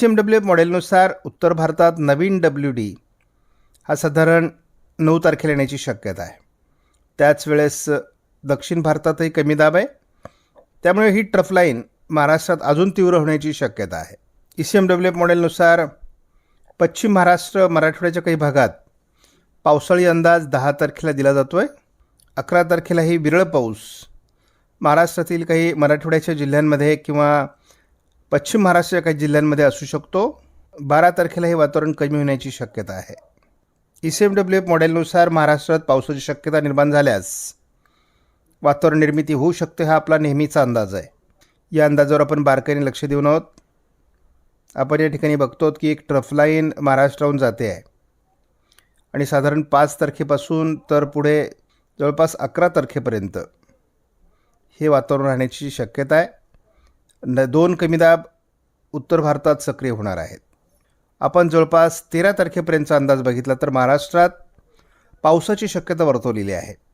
C M W F मॉडेलनुसार उत्तर भारतात नवीन डब्ल्यू डी हा साधारण नऊ तारखेला येण्याची शक्यता आहे. त्याच वेळेस दक्षिण भारतातही कमी दाब आहे. त्यामुळे ही ट्रफ लाईन महाराष्ट्रात अजून तीव्र होण्याची शक्यता आहे. E C M W F मॉडेलनुसार पश्चिम महाराष्ट्र मराठवाड्याच्या काही भागात पावसाळी अंदाज दहा तारखेला दिला जातो आहे अकरा तारखेलाही विरळ पाऊस महाराष्ट्रातील काही मराठवाड्याच्या जिल्ह्यांमध्ये किंवा पश्चिम महाराष्ट्राच्या काही जिल्ह्यांमध्ये असू शकतो. बारा तारखेला हे वातावरण कमी होण्याची शक्यता आहे. E C M W F मॉडेलनुसार महाराष्ट्रात पावसाची शक्यता निर्माण झाल्यास वातावरण निर्मिती होऊ शकते हा आपला नेहमीचा अंदाज आहे. या अंदाजावर आपण बारकाईने लक्ष देऊन आहोत. आपण या ठिकाणी बघतो की एक ट्रफलाईन महाराष्ट्राहून जाते आहे. आणि साधारण पाच तारखेपासून तर पुढे जवळपास अकरा तारखेपर्यंत हे वातावरण राहण्याची शक्यता आहे. न दोन कमी दाब उत्तर भारतात सक्रिय होणार आहेत. आपण जवळपास तेरा तारखेपर्यंतचा अंदाज बघितला तर महाराष्ट्रात पावसाची शक्यता वर्तवलेली आहे.